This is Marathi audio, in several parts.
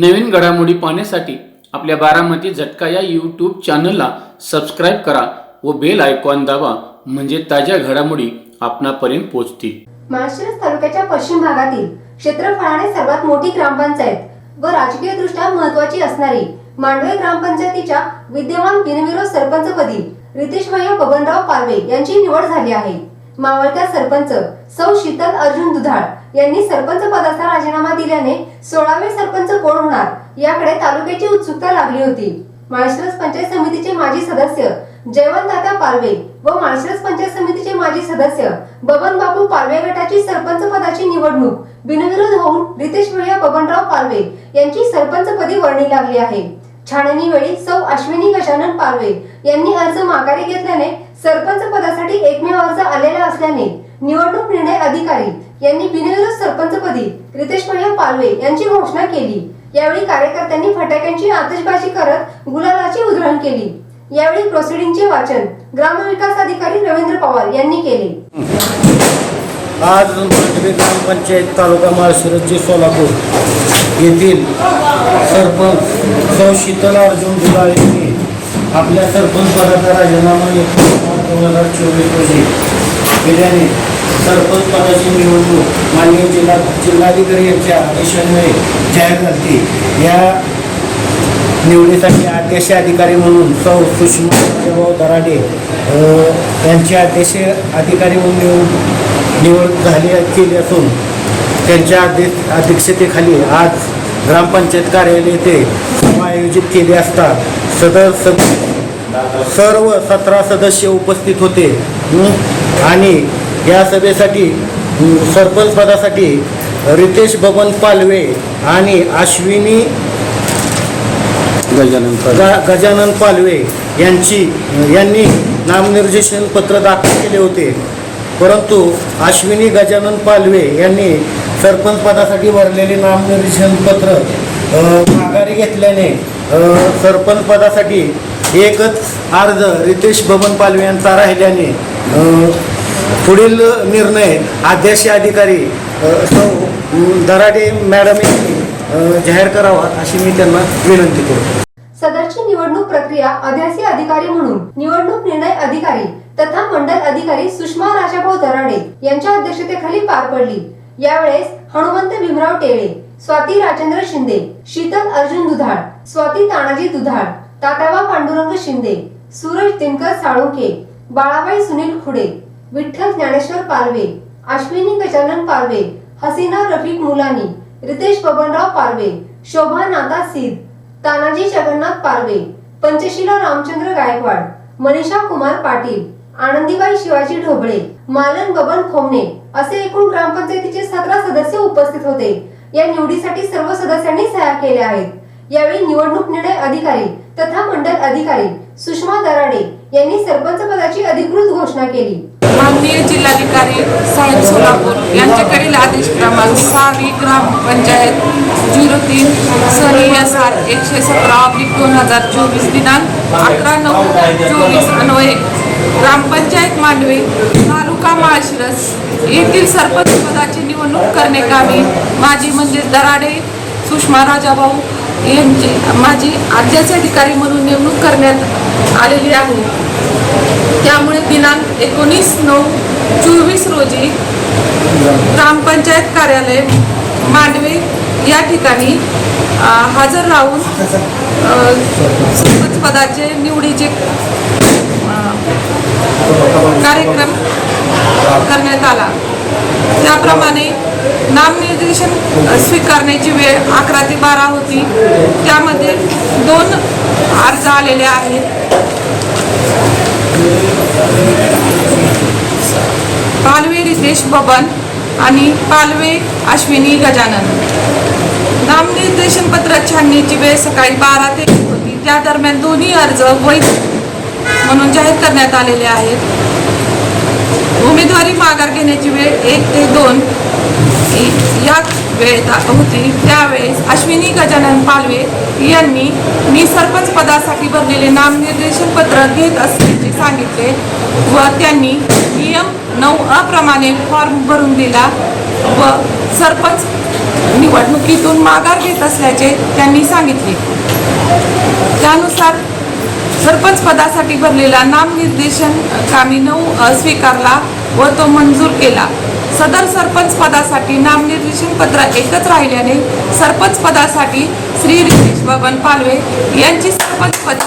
नवीन घडामोडी पाहण्यासाठी आपल्या बारामती झटका या यूट्यूब चॅनलला सबस्क्राईब करा व बेल आयकॉन दाबा म्हणजे ताज्या घडामोडी आपणापर्यंत पोहोचतील. माळशिरस तालुक्याच्या पश्चिम भागातील क्षेत्रफळाने सर्वात मोठी ग्रामपंचायत व राजकीय दृष्ट्या महत्वाची असणारी मांडवे ग्रामपंचायतीच्या विद्यमान बिनविरोध सरपंचपदी रितेश बबनराव पारवे यांची निवड झाली आहे. मावळत्या सरपंच सौ शीतल अर्जुन दुधाळ यांनी सरपंच पदाचा राजीनामा दिल्याने सोळावे सरपंच कोण होणार? याकडे तालुक्याची उत्सुकता लागली होती. माळशिरस पंचायत समितीचे माजी सदस्य जयवंतदादा पालवे पारवे व माळशिरस पंचायत समितीचे माजी सदस्य बबन बापू पारवे गटाची सरपंच पदाची निवडणूक बिनविरोध होऊन रितेश भैया बबनराव पारवे यांची सरपंच पदी वर्णी लागली आहे. छाननी वेळी सौ अश्विनी गजानन पारवे यांनी अर्ज माघारी घेतल्याने सरपंच पदासाठी एकमेव अर्ज आलेला असल्याने निवडणूक निर्णय अधिकारी यांनी बिनविरोध सरपंचपदी रितेश भैया पालवे यांची घोषणा केली. यावेळी कार्यकर्त्यांनी फटाक्यांची आतषबाजी करत गुलालाची उधळण केली. यावेळी प्रोसिडिंगचे वाचन ग्रामविकास अधिकारी रवींद्र पवार यांनी केले. आज ग्रामपंचायत तालुका माळशिरसचे सोलापूर येथील सरपंच सौ शीतल अर्जुन दुधाळे यांनी आपल्या सरपंच पदाचा राजीनामा एकोणीस दोन हजार चोवीस रोजी केल्याने सरपंच पदाची निवडणूक माननीय जिल्हा जिल्हाधिकारी यांच्या आदेशान्वये जाहीर झाली. या निवडीसाठी अध्यक्ष अधिकारी म्हणून सौ सुषमा राजाभाऊ दराडे अ, यांचे अध्यक्ष अधिकारी म्हणून निवड निवड झाली केली असून त्यांच्या अध्यक्ष अध्यक्षतेखाली आज ग्रामपंचायत कार्यालय येथे सभा आयोजित केली असता सदर सद सर्व सतरा सदस्य उपस्थित होते. आणि या सभेसाठी सरपंच पदासाठी रितेश बबन पालवे आणि अश्विनी गजानन ग- गजानन पालवे यांची यांनी नामनिर्देशन पत्र दाखल केले होते. परंतु अश्विनी गजानन पालवे यांनी सरपंच पदासाठी भरलेले नामनिर्देशन पत्र माघारी घेतल्याने सरपंच पदासाठी एकच अर्ज रितेश बबन पालवे यांचा राहिल्याने पुढील निर्णय अध्यक्ष अधिकारी सौ दराडे मॅडम यांनी जाहीर करावा अशी मी त्यांना विनंती करतो. सदरची निवडणूक प्रक्रिया अध्यासी अधिकारी म्हणून निवडणूक निर्णय अधिकारी तथा मंडल अधिकारी सुषमा राजाभाऊ दराडे यांच्या अध्यक्षतेखाली पार पडली. यावेळेस हनुमंत भीमराव टेळे स्वाती राजेंद्र शिंदे शीतल अर्जुन दुधाळ स्वाती तानाजी दुधाळ ताताबा पांडुरंग शिंदे सूरज दिनकर साळुंके बाळाबाई सुनील खुडे विठ्ठल ज्ञानेश्वर पालवे अश्विनी गजानन पालवे हसीना रफिक मुलानी रितेश बबनराव पालवे शोभा नाता सीद तानाजी जगन्नाथ पारवे पंचशिला रामचंद्र गायकवाड मनीषा कुमार पाटील आनंदीबाई शिवाजी ढोबळे मालन बबन खोमणे असे एकूण ग्रामपंचायतीचे सतरा सदस्य उपस्थित होते. या निवडीसाठी सर्व सदस्यांनी सह्या केल्या आहेत. यावेळी निवडणूक निर्णय अधिकारी तथा मंडल अधिकारी सुषमा दराडे यांनी सरपंच पदाची अधिकृत घोषणा केली. माननीय जिल्हाधिकारी साहेब सोलापूर यांच्याकडील आदेश क्रमांक सहावी ग्रामपंचायत झिरो तीन सनी एस आर एकशे सतरा ऑब्लिक दोन हजार चोवीस दिनांक अकरा नऊ चोवीस अन्वये ग्रामपंचायत मांडवे तालुका माळशिरस येथील सरपंच पदाची निवडणूक करण्याकामी माजी म्हणजे दराडे सुषमा राजाभाऊ माझी आद्याचे अधिकारी म्हणून नेमणूक करण्यात आलेली आहे. त्यामुळे दिनांक एकोणीस नऊ चोवीस रोजी ग्रामपंचायत कार्यालय मांडवे या ठिकाणी हजर राहून अ, सरपंच पदाचे निवडीचे कार्यक्रम करण्यात आला. त्याप्रमाणे नामनिर्देशन स्वीकारण्याची वेळ अकरा ते बारा होती. त्यामध्ये दोन अर्ज आलेले आहेत. पालवे रितेश बबन आणि पालवे अश्विनी गजानन. नामनिर्देशन पत्र छाननीची वेळ सकाळी बारा ते होती. त्या दरम्यान दोन्ही अर्ज वैध म्हणून जाहीर करण्यात आलेले आहेत. उमेदवारी माघार घेण्याची वेळ एक ते दोन या वेळेत होती. त्यावेळेस अश्विनी गजानन पालवे यांनी मी सरपंच पदासाठी भरलेले नामनिर्देशन पत्र घेत असल्याचे सांगितले व त्यांनी नियम नऊ अप्रमाणे फॉर्म भरून दिला व सरपंच निवडणुकीतून माघार घेत असल्याचे त्यांनी सांगितले. त्यानुसार सरपंच पदासाठी भरलेला नामनिर्देशन कामी नऊ स्वीकारला व तो मंजूर केला. सदर सरपंच पदासाठी नामनिर्देशन पत्र एकच राहिल्याने सरपंच पदासाठी श्री रितेश बबन पालवे यांची सरपंच पद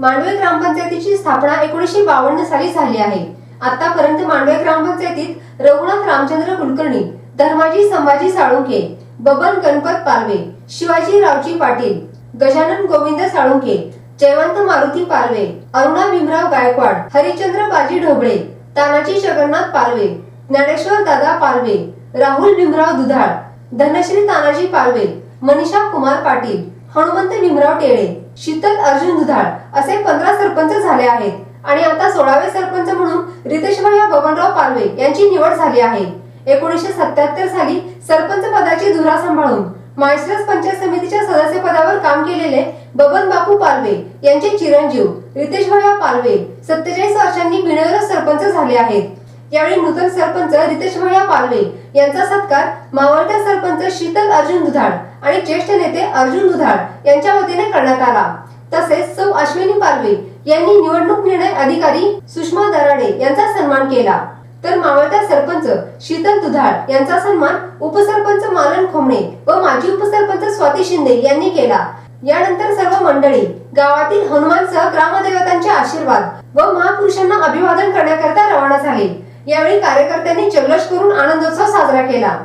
मांडवे ग्रामपंचायतीची स्थापना एकोणीसशे बावन्न साली झाली आहे. आतापर्यंत मांडवे ग्रामपंचायतीत रघुनाथ रामचंद्र कुलकर्णी धर्माजी संभाजी साळुंके बबन गणपत पालवे शिवाजी रावजी पाटील गजानन गोविंद साळुंके जयवंत मारुती पालवे अरुणा भीमराव गायकवाड हरिचंद्र बाजी ढोबळे तानाजी जगन्नाथ पालवे ज्ञानेश्वर दादा पालवे राहुल भीमराव दुधाळ धनश्री तानाजी पालवे मनीषा कुमार पाटील हनुमंत भीमराव टेळे शीतल अर्जुन दुधाळ असे पंधरा सरपंच झाले आहेत. आणि आता सोळावे सरपंच म्हणून रितेशभाई या बबनराव पालवे यांची निवड झाली आहे. एकोणीसशे सत्याहत्तर साली सरपंच पदाची धुरा सांभाळून माळशिरस पंचायत समितीच्या सदस्य पदावर काम केलेले बबन बापू पालवे यांचे चिरंजीव रितेश भैया पालवे सत्तेचाळीस वर्षांनी बिनविरोध सरपंच झाले आहेत. यावेळी नूतन सरपंच रितेश भैया पालवे यांचा सत्कार मावळत्या सरपंच शीतल अर्जुन दुधाळ आणि ज्येष्ठ नेते अर्जुन दुधाळ यांच्या वतीने करण्यात आला. तसेच सौ अश्विनी पालवे यांनी निवडणूक निर्णय अधिकारी सुषमा दराडे यांचा सन्मान केला. तर मावळत्या सरपंच शीतल दुधाळ यांचा सन्मान उपसरपंच मालन खोमणे व माजी उपसरपंच स्वाती शिंदे यांनी केला. यानंतर सर्व मंडळी गावातील हनुमानसह ग्रामदेवतांचे आशीर्वाद व महापुरुषांना अभिवादन करण्याकरता रवाना झाले. यावेळी कार्यकर्त्यांनी जल्लोष करून आनंदोत्सव साजरा केला.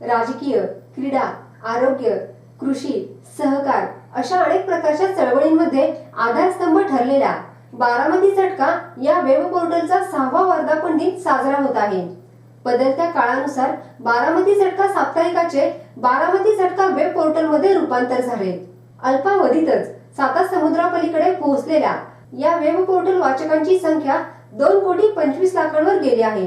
राजकीय क्रीडा आरोग्य कृषी सहकार अशा अनेक प्रकारच्या चळवळींमध्ये आधारस्तंभ ठरलेला बारामती चटका या वेब पोर्टलचा सहावा वर्धापन दिन साजरा होत आहे. बदलत्या काळानुसार बारामती चटका साप्ताहिकाचे बारामती चटका वेब पोर्टलमध्ये रूपांतर झाले. अल्पावधीतच साता समुद्रापलीकडे पोहोचलेल्या या वेब पोर्टल वाचकांची संख्या दोन कोटी पंचवीस लाखांवर गेली आहे.